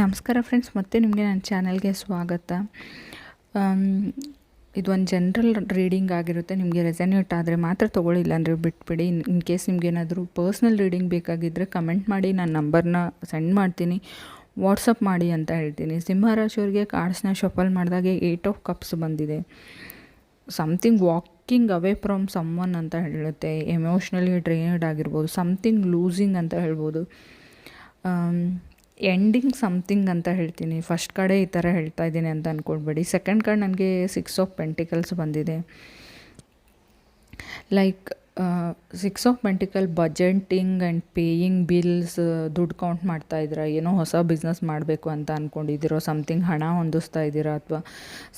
ನಮಸ್ಕಾರ ಫ್ರೆಂಡ್ಸ್ ಮತ್ತೆ ನಿಮಗೆ ನನ್ನ ಚಾನಲ್ಗೆ ಸ್ವಾಗತ. ಇದೊಂದು ಜನರಲ್ ರೀಡಿಂಗ್ ಆಗಿರುತ್ತೆ. ನಿಮಗೆ ರೆಸನ್ಯೂಟ್ ಆದರೆ ಮಾತ್ರ ತೊಗೊಳ್ಳಿಲ್ಲ ಅಂದರೆ ಬಿಟ್ಬಿಡಿ. ಇನ್ ಕೇಸ್ ನಿಮಗೇನಾದರೂ ಪರ್ಸ್ನಲ್ ರೀಡಿಂಗ್ ಬೇಕಾಗಿದ್ದರೆ ಕಮೆಂಟ್ ಮಾಡಿ, ನಾನು ನಂಬರ್ನ ಸೆಂಡ್ ಮಾಡ್ತೀನಿ. ವಾಟ್ಸಪ್ ಮಾಡಿ ಅಂತ ಹೇಳ್ತೀನಿ. ಸಿಂಹರಾಶಿಯವ್ರಿಗೆ ಕಾರ್ಡ್ಸ್ನ ಶಫಲ್ ಮಾಡಿದಾಗೆ ಏಯ್ಟ್ ಆಫ್ ಕಪ್ಸ್ ಬಂದಿದೆ. Something walking away from someone ಅಂತ ಹೇಳುತ್ತೆ. ಎಮೋಷ್ನಲಿ ಡ್ರೈನ್ಡ್ ಆಗಿರ್ಬೋದು. ಸಮಥಿಂಗ್ ಲೂಸಿಂಗ್ ಅಂತ ಹೇಳ್ಬೋದು. ಎಂಡಿಂಗ್ ಸಮಥಿಂಗ್ ಅಂತ ಹೇಳ್ತೀನಿ. ಫಸ್ಟ್ ಕಡೆ ಈ ಥರ ಹೇಳ್ತಾ ಇದ್ದೀನಿ ಅಂತ ಅಂದ್ಕೊಳ್ಬೇಡಿ ಸೆಕೆಂಡ್ ಕಡೆ ನನಗೆ ಸಿಕ್ಸ್ ಆಫ್ ಪೆಂಟಿಕಲ್ಸ್ ಬಂದಿದೆ. Like six of pentacles budgeting and paying bills ದುಡ್ಡು ಕೌಂಟ್ ಮಾಡ್ತಾ ಇದ್ದೀರಾ? ಏನೋ ಹೊಸ ಬಿಸ್ನೆಸ್ ಮಾಡಬೇಕು ಅಂತ ಅಂದ್ಕೊಂಡಿದ್ದೀರೋ ಸಮಥಿಂಗ್ ಹಣ ಹೊಂದಿಸ್ತಾ ಇದ್ದೀರಾ? ಅಥವಾ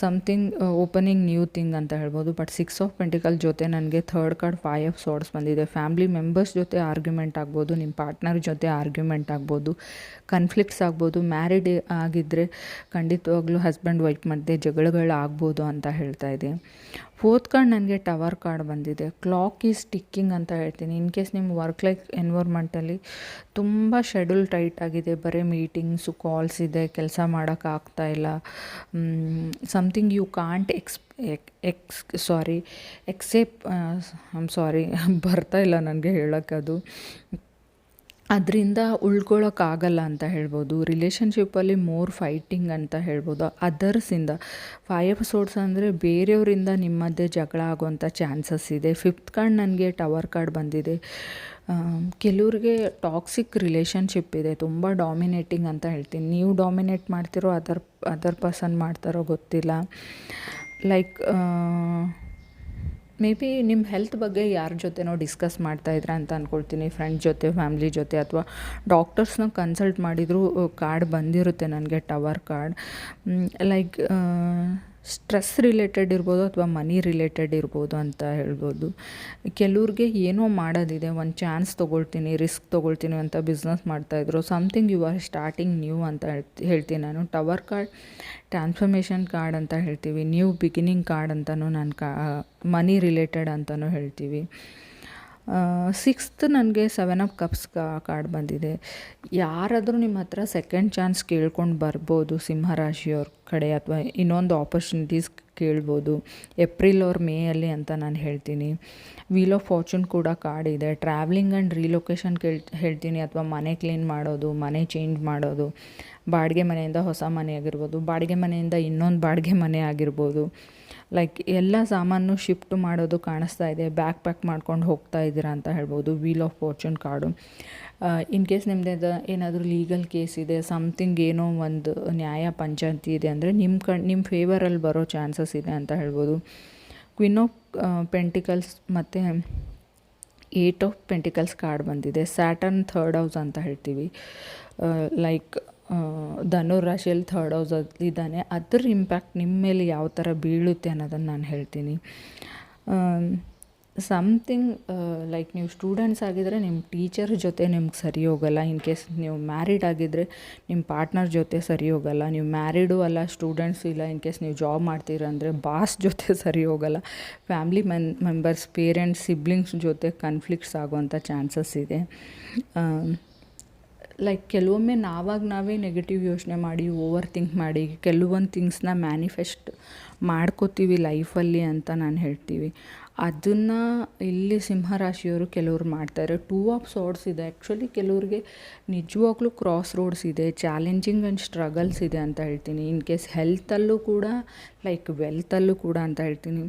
ಸಮಥಿಂಗ್ ಓಪನಿಂಗ್ ನ್ಯೂ ಥಿಂಗ್ ಅಂತ ಹೇಳ್ಬೋದು. ಬಟ್ ಸಿಕ್ಸ್ ಆಫ್ ಮೆಂಟಿಕಲ್ ಜೊತೆ ನನಗೆ third card five of swords ಬಂದಿದೆ. ಫ್ಯಾಮ್ಲಿ ಮೆಂಬರ್ಸ್ ಜೊತೆ ಆರ್ಗ್ಯುಮೆಂಟ್ ಆಗ್ಬೋದು ನಿಮ್ಮ ಪಾರ್ಟ್ನರ್ ಜೊತೆ ಆರ್ಗ್ಯುಮೆಂಟ್ ಆಗ್ಬೋದು ಕನ್ಫ್ಲಿಕ್ಟ್ಸ್ ಆಗ್ಬೋದು. ಮ್ಯಾರಿಡ್ ಆಗಿದ್ದರೆ ಖಂಡಿತವಾಗ್ಲೂ ಹಸ್ಬೆಂಡ್ ವೈಫ್ ಮಧ್ಯೆ ಜಗಳಗಳಾಗ್ಬೋದು ಅಂತ ಹೇಳ್ತಾ ಇದೆ ಫೋರ್ತ್ ಕಾರ್ಡ್ ನನಗೆ ಟವರ್ ಕಾರ್ಡ್ ಬಂದಿದೆ. ಕ್ಲಾಕ್ ಈಸ್ ಟಿಕ್ಕಿಂಗ್ ಅಂತ ಹೇಳ್ತೀನಿ. ಇನ್ ಕೇಸ್ ನಿಮ್ಮ ವರ್ಕ್ ಲೈಫ್ ಎನ್ವೈರ್ಮೆಂಟಲ್ಲಿ ತುಂಬ ಶೆಡ್ಯೂಲ್ ಟೈಟ್ ಆಗಿದೆ. ಬರೀ ಮೀಟಿಂಗ್ಸು ಕಾಲ್ಸ್ ಇದೆ. ಕೆಲಸ ಮಾಡೋಕ್ಕಾಗ್ತಾ ಇಲ್ಲ. Something you can't ex ex sorry except I'm sorry ಬರ್ತಾ ಇಲ್ಲ ನನಗೆ ಹೇಳೋಕ್ಕದು ಅದರಿಂದ ಉಳ್ಕೊಳ್ಳೋಕ್ಕಾಗಲ್ಲ ಅಂತ ಹೇಳ್ಬೋದು. ರಿಲೇಷನ್ಶಿಪ್ಪಲ್ಲಿ ಮೋರ್ ಫೈಟಿಂಗ್ ಅಂತ ಹೇಳ್ಬೋದು. ಅದರ್ಸಿಂದ ಫೈವ್ ಎಪಿಸೋಡ್ಸ್ ಅಂದರೆ ಬೇರೆಯವರಿಂದ ನಿಮ್ಮ ಮಧ್ಯೆ ಜಗಳ ಆಗುವಂಥ ಚಾನ್ಸಸ್ ಇದೆ. ಫಿಫ್ತ್ ಕಾರ್ಡ್ ನನಗೆ ಟವರ್ ಕಾರ್ಡ್ ಬಂದಿದೆ. ಕೆಲವ್ರಿಗೆ ಟಾಕ್ಸಿಕ್ ರಿಲೇಷನ್ಶಿಪ್ ಇದೆ. ತುಂಬ ಡಾಮಿನೇಟಿಂಗ್ ಅಂತ ಹೇಳ್ತೀನಿ. ನೀವು ಡಾಮಿನೇಟ್ ಮಾಡ್ತಿರೋ ಅದರ್ ಅದರ್ ಪರ್ಸನ್ ಮಾಡ್ತಾರೋ ಗೊತ್ತಿಲ್ಲ. ಲೈಕ್ ಮೇ ಬಿ ನಿಮ್ಮ ಹೆಲ್ತ್ ಬಗ್ಗೆ ಯಾರ ಜೊತೆನೋ ಡಿಸ್ಕಸ್ ಮಾಡ್ತಾ ಇದ್ರೆ ಅಂತ ಅಂದ್ಕೊಳ್ತೀನಿ ಫ್ರೆಂಡ್ ಜೊತೆ ಫ್ಯಾಮ್ಲಿ ಜೊತೆ ಅಥವಾ ಡಾಕ್ಟರ್ಸ್ನ ಕನ್ಸಲ್ಟ್ ಮಾಡಿದರೂ ಕಾರ್ಡ್ ಬಂದಿರುತ್ತೆ ನನಗೆ tower card like stress related ಇರ್ಬೋದು ಅಥವಾ ಮನಿ ರಿಲೇಟೆಡ್ ಇರ್ಬೋದು ಅಂತ ಹೇಳ್ಬೋದು. ಕೆಲವ್ರಿಗೆ ಏನೋ ಮಾಡೋದಿದೆ, ಒಂದು ಚಾನ್ಸ್ ತೊಗೊಳ್ತೀನಿ, ರಿಸ್ಕ್ ತೊಗೊಳ್ತೀನಿ ಅಂತ ಬಿಸ್ನೆಸ್ ಮಾಡ್ತಾಯಿದ್ರು something you are starting new ಅಂತ ಹೇಳ್ತೀನಿ ನಾನು. ಟವರ್ ಕಾರ್ಡ್ ಟ್ರಾನ್ಸ್ಫರ್ಮೇಷನ್ ಕಾರ್ಡ್ ಅಂತ ಹೇಳ್ತೀವಿ. ನ್ಯೂ ಬಿಗಿನಿಂಗ್ ಕಾರ್ಡ್ ಅಂತಲೂ ನಾನು ಕಾ, ಮನಿ ರಿಲೇಟೆಡ್ ಅಂತಲೂ ಹೇಳ್ತೀವಿ. ಸಿಕ್ಸ್ತ್ ನನಗೆ ಸೆವೆನ್ ಆಫ್ ಕಪ್ಸ್ ಕಾರ್ಡ್ ಬಂದಿದೆ. ಯಾರಾದರೂ ನಿಮ್ಮ ಹತ್ರ ಸೆಕೆಂಡ್ ಚಾನ್ಸ್ ಕೇಳ್ಕೊಂಡು ಬರ್ಬೋದು ಸಿಂಹರಾಶಿಯವ್ರ ಕಡೆ ಅಥವಾ ಇನ್ನೊಂದು ಆಪರ್ಚುನಿಟೀಸ್ ಕೇಳ್ಬೋದು ಏಪ್ರಿಲ್ ಅವ್ರ ಮೇಯಲ್ಲಿ ಅಂತ ನಾನು ಹೇಳ್ತೀನಿ. ವೀಲ್ ಆಫ್ ಫಾರ್ಚೂನ್ ಕೂಡ ಕಾರ್ಡ್ ಇದೆ. ಟ್ರಾವೆಲಿಂಗ್ ಆ್ಯಂಡ್ ರೀಲೊಕೇಶನ್ ಕೇಳ್, ಹೇಳ್ತೀನಿ ಅಥವಾ ಮನೆ ಕ್ಲೀನ್ ಮಾಡೋದು, ಮನೆ ಚೇಂಜ್ ಮಾಡೋದು, ಬಾಡಿಗೆ ಮನೆಯಿಂದ ಹೊಸ ಮನೆ ಆಗಿರ್ಬೋದು, ಬಾಡಿಗೆ ಮನೆಯಿಂದ ಇನ್ನೊಂದು ಬಾಡಿಗೆ ಮನೆ ಆಗಿರ್ಬೋದು. ಲೈಕ್ ಎಲ್ಲ ಸಾಮಾನು ಶಿಫ್ಟ್ ಮಾಡೋದು ಕಾಣಿಸ್ತಾ ಇದೆ. ಬ್ಯಾಕ್ ಪ್ಯಾಕ್ ಮಾಡ್ಕೊಂಡು ಹೋಗ್ತಾ ಇದ್ದೀರಾ ಅಂತ ಹೇಳ್ಬೋದು. Wheel of fortune card in case ನಿಮ್ಮದು ಏನಾದರೂ ಲೀಗಲ್ ಕೇಸ್ ಇದೆ ಸಮ್ಥಿಂಗ್ ಏನೋ ಒಂದು ನ್ಯಾಯ ಪಂಚಾಯತಿ ಇದೆ ಅಂದರೆ ನಿಮ್ಮ ಕಣ್ ನಿಮ್ಮ ಫೇವರಲ್ಲಿ ಬರೋ ಚಾನ್ಸಸ್ ಇದೆ ಅಂತ ಹೇಳ್ಬೋದು. ಕ್ವಿನ್ ಆಫ್ ಪೆಂಟಿಕಲ್ಸ್ ಮತ್ತು ಏಟ್ ಆಫ್ ಪೆಂಟಿಕಲ್ಸ್ ಕಾರ್ಡ್ ಬಂದಿದೆ. ಸ್ಯಾಟರ್ನ್ ಥರ್ಡ್ ಹೌಸ್ ಅಂತ ಹೇಳ್ತೀವಿ. ಲೈಕ್ ಧನು ರಾಶಿಯಲ್ಲಿ ಥರ್ಡ್ ಹೌಸ್ ಇದ್ದಾನೆ. ಅದ್ರ ಇಂಪ್ಯಾಕ್ಟ್ ನಿಮ್ಮ ಮೇಲೆ ಯಾವ ಥರ ಬೀಳುತ್ತೆ ಅನ್ನೋದನ್ನು ನಾನು ಹೇಳ್ತೀನಿ. ಸಮಥಿಂಗ್ ಲೈಕ್ ನೀವು ಸ್ಟೂಡೆಂಟ್ಸ್ ಆಗಿದ್ದರೆ ನಿಮ್ಮ ಟೀಚರ್ ಜೊತೆ ನಿಮ್ಗೆ ಸರಿ ಹೋಗಲ್ಲ. ಇನ್ ಕೇಸ್ ನೀವು ಮ್ಯಾರಿಡ್ ಆಗಿದ್ದರೆ ನಿಮ್ಮ ಪಾರ್ಟ್ನರ್ ಜೊತೆ ಸರಿ ಹೋಗಲ್ಲ. ನೀವು ಮ್ಯಾರಿಡು ಅಲ್ಲ ಸ್ಟೂಡೆಂಟ್ಸ್ ಇಲ್ಲ ಇನ್ ಕೇಸ್ ನೀವು ಜಾಬ್ ಮಾಡ್ತೀರಂದರೆ ಬಾಸ್ ಜೊತೆ ಸರಿ ಹೋಗಲ್ಲ. Family men members parents siblings ಜೊತೆ ಕನ್ಫ್ಲಿಕ್ಟ್ಸ್ ಆಗುವಂಥ ಚಾನ್ಸಸ್ ಇದೆ. ಲೈಕ್ ಕೆಲವೊಮ್ಮೆ ನಾವಾಗ ನಾವೇ ನೆಗೆಟಿವ್ ಯೋಚನೆ ಮಾಡಿ ಓವರ್ ಥಿಂಕ್ ಮಾಡಿ ಕೆಲವೊಂದು ಥಿಂಗ್ಸ್ನ ಮ್ಯಾನಿಫೆಸ್ಟ್ ಮಾಡ್ಕೋತೀವಿ ಲೈಫಲ್ಲಿ ಅಂತ ನಾನು ಹೇಳ್ತೀವಿ. ಅದನ್ನು ಇಲ್ಲಿ ಸಿಂಹರಾಶಿಯವರು ಕೆಲವ್ರು ಮಾಡ್ತಾರೆ ಟೂ ಆಫ್ ಸೋರ್ಡ್ಸ್ ಇದೆ. ಆ್ಯಕ್ಚುಲಿ ಕೆಲವ್ರಿಗೆ ನಿಜವಾಗ್ಲೂ ಕ್ರಾಸ್ ರೋಡ್ಸ್ ಇದೆ ಚಾಲೆಂಜಿಂಗ್ ಆ್ಯಂಡ್ ಸ್ಟ್ರಗಲ್ಸ್ ಇದೆ ಅಂತ ಹೇಳ್ತೀನಿ. ಇನ್ ಕೇಸ್ ಹೆಲ್ತಲ್ಲೂ ಕೂಡ ಲೈಕ್ ವೆಲ್ತಲ್ಲೂ ಕೂಡ ಅಂತ ಹೇಳ್ತೀನಿ.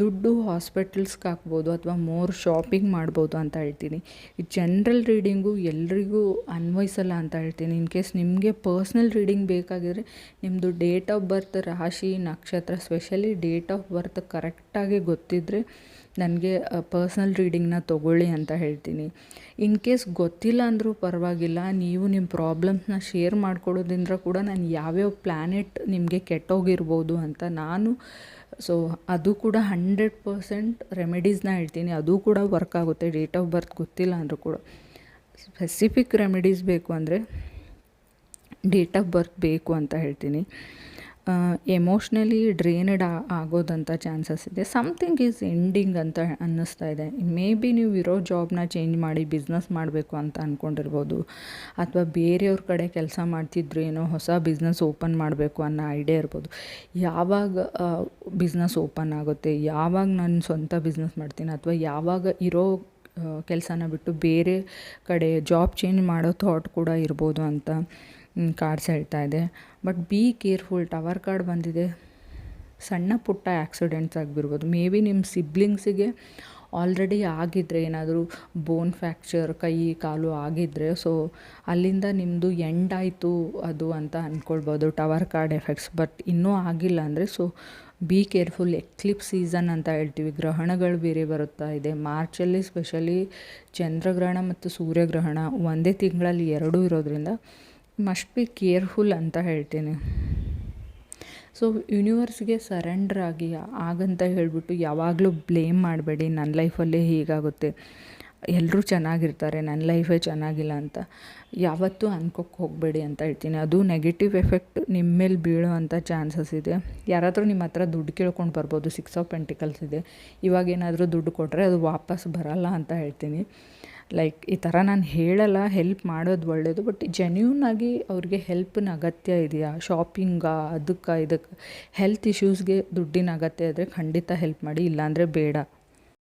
ದುಡ್ಡು ಹಾಸ್ಪಿಟಲ್ಸ್ಗೆ ಹಾಕ್ಬೋದು ಅಥವಾ ಮೋರ್ ಶಾಪಿಂಗ್ ಮಾಡ್ಬೋದು ಅಂತ ಹೇಳ್ತೀನಿ. ಈ ಜನ್ರಲ್ ರೀಡಿಂಗು ಎಲ್ರಿಗೂ ಅನ್ವಯಿಸಲ್ಲ ಅಂತ ಹೇಳ್ತೀನಿ. ಇನ್ ಕೇಸ್ ನಿಮಗೆ ಪರ್ಸ್ನಲ್ ರೀಡಿಂಗ್ ಬೇಕಾಗಿದ್ರೆ ನಿಮ್ಮದು ಡೇಟ್ ಆಫ್ ಬರ್ತ್ ರಾಶಿ, ನಕ್ಷತ್ರ ಸ್ಪೆಷಲಿ ಡೇಟ್ ಆಫ್ ಬರ್ತ್ ಕರೆಕ್ಟಾಗಿ ಗೊತ್ತಿದ್ದರೆ ನನಗೆ ಪರ್ಸ್ನಲ್ ರೀಡಿಂಗ್ನ ತೊಗೊಳ್ಳಿ ಅಂತ ಹೇಳ್ತೀನಿ. ಇನ್ ಕೇಸ್ ಗೊತ್ತಿಲ್ಲ ಅಂದರೂ ಪರವಾಗಿಲ್ಲ, ನೀವು ನಿಮ್ಮ ಪ್ರಾಬ್ಲಮ್ಸ್ನ ಶೇರ್ ಮಾಡ್ಕೊಡೋದ್ರಿಂದ ಕೂಡ ನಾನು ಯಾವ್ಯಾವ ಪ್ಲ್ಯಾನೆಟ್ ನಿಮಗೆ ಕೆಟ್ಟೋಗಿರ್ಬೋದು ಅಂತ ನಾನು ಸೊ ಅದು ಕೂಡ ಹಂಡ್ರೆಡ್ ಪರ್ಸೆಂಟ್ ರೆಮಿಡೀಸ್ನ ಹೇಳ್ತೀನಿ. ಅದು ಕೂಡ ವರ್ಕ್ ಆಗುತ್ತೆ. ಡೇಟ್ ಆಫ್ ಬರ್ತ್ ಗೊತ್ತಿಲ್ಲ ಅಂದರೂ ಕೂಡ. ಸ್ಪೆಸಿಫಿಕ್ ರೆಮಿಡೀಸ್ ಬೇಕು ಅಂದರೆ ಡೇಟ್ ಆಫ್ ಬರ್ತ್ ಬೇಕು ಅಂತ ಹೇಳ್ತೀನಿ. ಎಮೋಷ್ನಲಿ ಡ್ರೇನಡ್ ಆಗೋದಂಥ ಚಾನ್ಸಸ್ ಇದೆ. ಸಮಥಿಂಗ್ ಈಸ್ ಎಂಡಿಂಗ್ ಅಂತ ಅನ್ನಿಸ್ತಾ ಇದೆ. ಮೇ ಬಿ ನೀವು ಇರೋ ಜಾಬ್ನ ಚೇಂಜ್ ಮಾಡಿ ಬಿಸ್ನೆಸ್ ಮಾಡಬೇಕು ಅಂತ ಅಂದ್ಕೊಂಡಿರ್ಬೋದು ಅಥವಾ ಬೇರೆಯವ್ರ ಕಡೆ ಕೆಲಸ ಮಾಡ್ತಿದ್ರು ಏನೋ ಹೊಸ ಬಿಸ್ನೆಸ್ ಓಪನ್ ಮಾಡಬೇಕು ಅನ್ನೋ ಐಡಿಯಾ ಇರ್ಬೋದು. ಯಾವಾಗ ಬಿಸ್ನೆಸ್ ಓಪನ್ ಆಗುತ್ತೆ? ಯಾವಾಗ ನಾನು ಸ್ವಂತ ಬಿಸ್ನೆಸ್ ಮಾಡ್ತೀನಿ? ಅಥವಾ ಯಾವಾಗ ಇರೋ ಕೆಲಸನ ಬಿಟ್ಟು ಬೇರೆ ಕಡೆ ಜಾಬ್ ಚೇಂಜ್ ಮಾಡೋ ಥಾಟ್ ಕೂಡ ಇರ್ಬೋದು ಅಂತ ಕಾರ್ಡ್ಸ್ ಹೇಳ್ತಾ ಇದೆ. But be careful tower card ಬಂದಿದೆ. ಸಣ್ಣ ಪುಟ್ಟ ಆ್ಯಕ್ಸಿಡೆಂಟ್ಸ್ ಆಗಿಬಿರ್ಬೋದು. ಮೇ ಬಿ ನಿಮ್ಮ ಸಿಬ್ಲಿಂಗ್ಸಿಗೆ ಆಲ್ರೆಡಿ ಆಗಿದ್ದರೆ ಏನಾದರೂ ಬೋನ್ ಫ್ಯಾಕ್ಚರ್ ಕೈ, ಕಾಲು ಆಗಿದ್ದರೆ ಸೊ ಅಲ್ಲಿಂದ ನಿಮ್ಮದು ಎಂಡ್ ಆಯಿತು ಅದು ಅಂತ ಅಂದ್ಕೊಳ್ಬೋದು ಟವರ್ ಕಾರ್ಡ್ ಎಫೆಕ್ಟ್ಸ್ ಬಟ್ ಇನ್ನೂ ಆಗಿಲ್ಲ ಅಂದರೆ so be careful eclipse season ಅಂತ ಹೇಳ್ತೀವಿ. ಗ್ರಹಣಗಳು ಬೇರೆ ಬರುತ್ತಾ ಇದೆ. ಮಾರ್ಚಲ್ಲಿ ಸ್ಪೆಷಲಿ ಚಂದ್ರಗ್ರಹಣ ಮತ್ತು ಸೂರ್ಯಗ್ರಹಣ ಒಂದೇ ತಿಂಗಳಲ್ಲಿ ಎರಡೂ ಇರೋದ್ರಿಂದ ಮಸ್ಟ್ ಬಿ ಕೇರ್ಫುಲ್ ಅಂತ ಹೇಳ್ತೀನಿ. ಸೊ ಯೂನಿವರ್ಸ್ಗೆ ಸರೆಂಡರ್ ಆಗಿ ಹಾಗಂತ ಹೇಳಿಬಿಟ್ಟು ಯಾವಾಗಲೂ ಬ್ಲೇಮ್ ಮಾಡಬೇಡಿ ನನ್ನ ಲೈಫಲ್ಲೇ ಹೀಗಾಗುತ್ತೆ. ಎಲ್ಲರೂ ಚೆನ್ನಾಗಿರ್ತಾರೆ ನನ್ನ ಲೈಫೇ ಚೆನ್ನಾಗಿಲ್ಲ ಅಂತ. ಯಾವತ್ತೂ ಅನ್ಕೋಕ್ಕೆ ಹೋಗಬೇಡಿ ಅಂತ ಹೇಳ್ತೀನಿ. ಅದು ನೆಗೆಟಿವ್ ಎಫೆಕ್ಟ್ ನಿಮ್ಮ ಮೇಲೆ ಬೀಳೋ ಅಂಥ ಚಾನ್ಸಸ್ ಇದೆ. ಯಾರಾದರೂ ನಿಮ್ಮ ಹತ್ರ ದುಡ್ಡು ಕೇಳ್ಕೊಂಡು ಬರ್ಬೋದು ಸಿಕ್ಸ್ ಆಫ್ ಪೆಂಟಿಕಲ್ಸ್ ಇದೆ. ಇವಾಗ ಏನಾದರೂ ದುಡ್ಡು ಕೊಟ್ಟರೆ ಅದು ವಾಪಸ್ ಬರಲ್ಲ ಅಂತ ಹೇಳ್ತೀನಿ. ಲೈಕ್ ಈ ಥರ ನಾನು ಹೇಳಲ್ಲ ಹೆಲ್ಪ್ ಮಾಡೋದು ಒಳ್ಳೆಯದು ಬಟ್ ಜೆನ್ಯೂನಾಗಿ ಅವ್ರಿಗೆ ಹೆಲ್ಪಿನ ಅಗತ್ಯ ಇದೆಯಾ? ಶಾಪಿಂಗಾ ಅದಕ್ಕೆ ಇದಕ್ಕೆ ಹೆಲ್ತ್ ಇಶ್ಯೂಸ್ಗೆ ದುಡ್ಡಿನ ಅಗತ್ಯ ಇದ್ದರೆ ಖಂಡಿತ ಹೆಲ್ಪ್ ಮಾಡಿ, ಇಲ್ಲಾಂದರೆ ಬೇಡ.